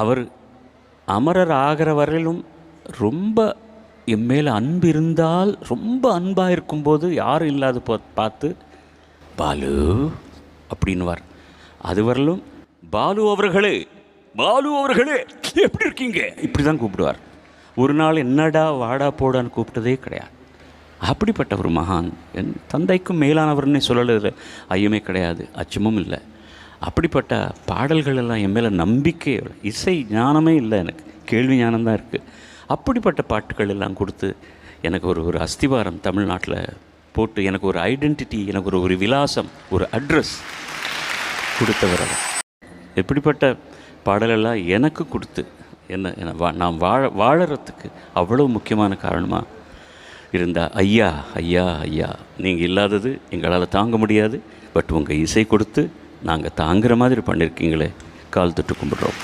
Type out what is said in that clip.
அவர் அமரர் ஆகிற வரையிலும் ரொம்ப என் மேலே அன்பு இருந்தால் ரொம்ப அன்பாக இருக்கும்போது யாரும் இல்லாத போ பார்த்து பாலு அப்படின்னுவார். அது வரலும் பாலு அவர்களே பாலு அவர்களே எப்படி இருக்கீங்க? இப்படி தான் கூப்பிடுவார். ஒரு நாள் என்னடா வாடா போடான்னு கூப்பிட்டதே கிடையாது. அப்படிப்பட்ட ஒரு மகான் என் தந்தைக்கும் மேலானவர்னே சொல்லல ஐயமே கிடையாது. அச்சமும் இல்லை. அப்படிப்பட்ட பாடல்கள் எல்லாம் என் மேலே நம்பிக்கை இசை ஞானமே இல்லை எனக்கு. கேள்வி ஞானம்தான் இருக்குது அப்படிப்பட்ட பாட்டுகள் எல்லாம் கொடுத்து எனக்கு ஒரு ஒரு அஸ்திவாரம் தமிழ்நாட்டில் போட்டு எனக்கு ஒரு ஐடென்டிட்டி எனக்கு ஒரு ஒரு விலாசம் ஒரு அட்ரஸ் கொடுத்தவர் அவர். எப்படிப்பட்ட பாடலெல்லாம் எனக்கு கொடுத்து என்ன என்ன வா நான் வாழ வாழறதுக்கு அவ்வளோ முக்கியமான காரணமாக இருந்தா ஐயா ஐயா ஐயா. நீங்கள் இல்லாதது எங்களால் தாங்க முடியாது. பட் உங்கள் இசை கொடுத்து நாங்கள் தாங்குகிற மாதிரி பண்ணியிருக்கீங்களே கால் தொட்டு கும்பிட்றோம்.